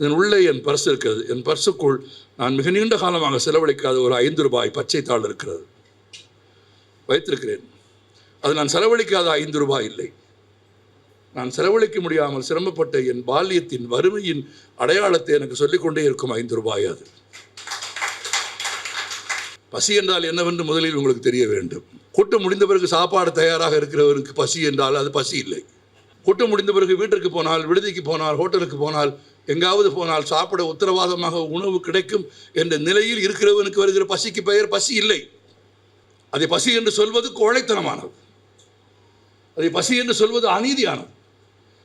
இதன் உள்ளே என் பர்ஸ் இருக்கிறது. என் பர்சுக்குள் நான் மிக நீண்ட காலமாக செலவழிக்காத ஒரு ஐந்து ரூபாய் பச்சை தாள் இருக்கிறது. வைத்திருக்கிறேன். அது நான் செலவழிக்காத ஐந்து ரூபாய் இல்லை. நான் செலவழிக்க முடியாமல் சிரமப்பட்ட என் பால்யத்தின் வறுமையின் அடையாளத்தை எனக்கு சொல்லிக்கொண்டே இருக்கும் ஐந்து ரூபாய் அது. பசி என்றால் என்னவென்று முதலில் உங்களுக்கு தெரிய வேண்டும். கூட்டம் முடிந்த பிறகு சாப்பாடு தயாராக இருக்கிறவருக்கு பசி என்றால் அது பசி இல்லை. கூட்டம் முடிந்த பிறகு வீட்டிற்கு போனால் விடுதிக்கு போனால் ஹோட்டலுக்கு போனால் எங்காவது போனால் சாப்பிட உத்தரவாதமாக உணவு கிடைக்கும் என்ற நிலையில் இருக்கிறவனுக்கு வருகிற பசிக்கு பெயர் பசி இல்லை. அதை பசி என்று சொல்வது கோழைத்தனமானது. அதை பசி என்று சொல்வது அநீதியானது.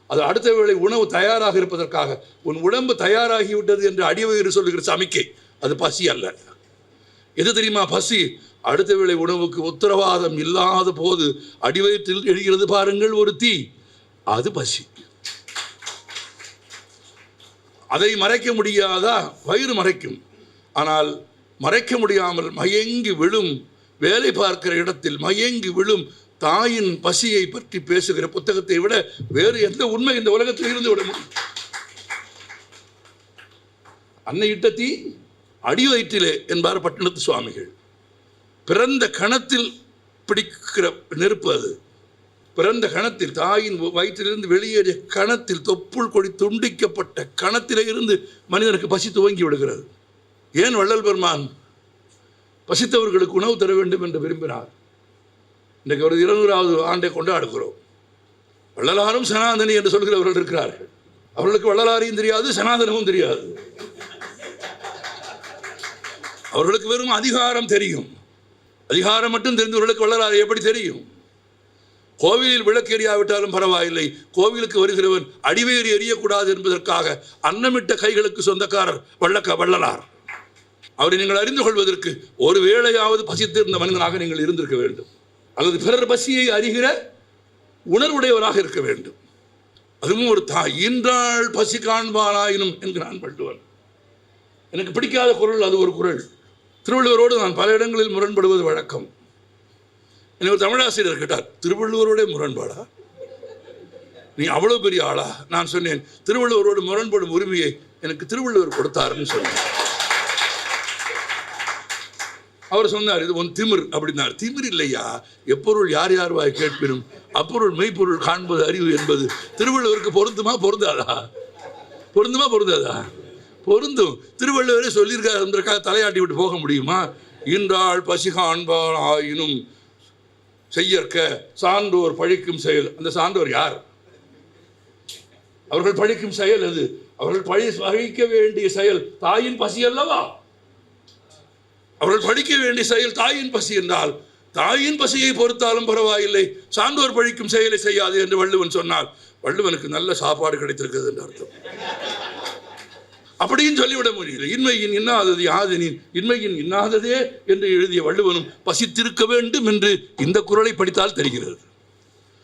அது அடுத்த வேளை உணவு தயாராக இருப்பதற்காக உன் உடம்பு தயாராகிவிட்டது என்று அடிவயிறு சொல்லுகிற சமிக்கை அது பசி அல்ல. எது தெரியுமா பசி? அடுத்த வேளை உணவுக்கு உத்தரவாதம் இல்லாத போது அடிவயிற்றில் எழுகிறது பாருங்கள் ஒரு தீ அது பசி. அதை மறைக்க முடியாதா? வயிறு மறைக்கும். ஆனால் மறைக்க முடியாமல் மயங்கி விழும் வேலை பார்க்கிற இடத்தில் மயங்கி விழும் தாயின் பசியை பற்றி பேசுகிற புத்தகத்தை விட வேறு எந்த உண்மை இந்த உலகத்தில் இருந்து விட முடியும்? அன்னை இட்டத்தி அடி வயிற்றிலே என்பார் பட்டினத்து சுவாமிகள். பிறந்த கணத்தில் பிடிக்கிற நெருப்பு அது. பிறந்த கணத்தில் தாயின் வயிற்றிலிருந்து வெளியேறிய கணத்தில் தொப்புள் கொடி துண்டிக்கப்பட்ட கணத்திலே இருந்து மனிதனுக்கு பசி துவங்கி விடுகிறது. ஏன் வள்ளல் பெருமான் பசித்தவர்களுக்கு உணவு தர வேண்டும் என்று விரும்பினார்? இன்றைக்கு ஒரு இருநூறாவது ஆண்டை கொண்டாடுகிறோம். வள்ளலாரும் சனாதனி என்று சொல்கிறவர்கள் இருக்கிறார்கள். அவர்களுக்கு வள்ளலாரையும் தெரியாது சனாதனமும் தெரியாது. அவர்களுக்கு வெறும் அதிகாரம் தெரியும். அதிகாரம் மட்டும் தெரிந்தவர்களுக்கு வள்ளலாரை எப்படி தெரியும்? கோவிலில் விளக்கு எரியாவிட்டாலும் பரவாயில்லை. கோவிலுக்கு வருகிறவன் அடிவேறு எரியக்கூடாது என்பதற்காக அன்னமிட்ட கைகளுக்கு சொந்தக்காரர் வள்ளக்க வள்ளலார். அவரை நீங்கள் அறிந்து கொள்வதற்கு ஒரு வேளையாவது பசித்திருந்த மனிதனாக நீங்கள் இருந்திருக்க வேண்டும். அல்லது பிறர் பசியை அறிகிற உணர்வுடையவராக இருக்க வேண்டும். அதுவும் ஒரு தாய் ஈன்றாள் பசி காண்பானாயினும் என்கிறான் வள்ளுவன் எனக்கு பிடிக்காத குரல் அது ஒரு குரல். திருவள்ளுவரோடு நான் பல இடங்களில் முரண்படுவது வழக்கம். என்னை ஒரு தமிழாசிரியர் கேட்டார் திருவள்ளுவரோட முரண்பாடா? நீ அவ்வளோ பெரிய ஆளா? நான் சொன்னேன் திருவள்ளுவரோடு முரண்படும் உரிமையை எனக்கு திருவள்ளுவர் கொடுத்தாருன்னு சொன்னேன் அவர் சொன்னார் இது உன் திமிர் அப்படின்னார். திமிர் இல்லையா? எப்பொருள் யார் யார் வாய் கேட்பினும் அப்பொருள் மெய்ப்பொருள் காண்பது அறிவு என்பது திருவள்ளுவருக்கு பொருந்துமா பொருந்தாதா? பொருந்துமா பொருந்தாதா? பொருந்தும். திருவள்ளுவரே சொல்லியிருக்காரு தலையாட்டி விட்டு போக முடியுமா? இன்றாள் பசி காண்பால் ஆயினும் செய்யற்க சான்றோர் பழிக்கும் செயல். அந்த சான்றோர் யார்? அவர்கள் பழிக்கும் செயல் அது அவர்கள் பழி பழிக்க வேண்டிய செயல் தாயின் பசி அல்லவா? அவர்கள் பழிக்க வேண்டிய செயல் தாயின் பசி என்றால் தாயின் பசியை பொறுத்தாலும் பரவாயில்லை. சான்றோர் பழிக்கும் செயலை செய்யாது என்று வள்ளுவன் சொன்னால் வள்ளுவனுக்கு நல்ல சாப்பாடு கிடைத்திருக்கிறது என்று அர்த்தம். அப்படியும் சொல்லிவிட முடியல இன்மையின் இன்னாதது யாதெனின் இன்மையின் இன்னாததே என்று எழுதிய வள்ளுவனும் பசித்திருக்க வேண்டும் என்று இந்த குரலை படித்தால் தெரிகிறது.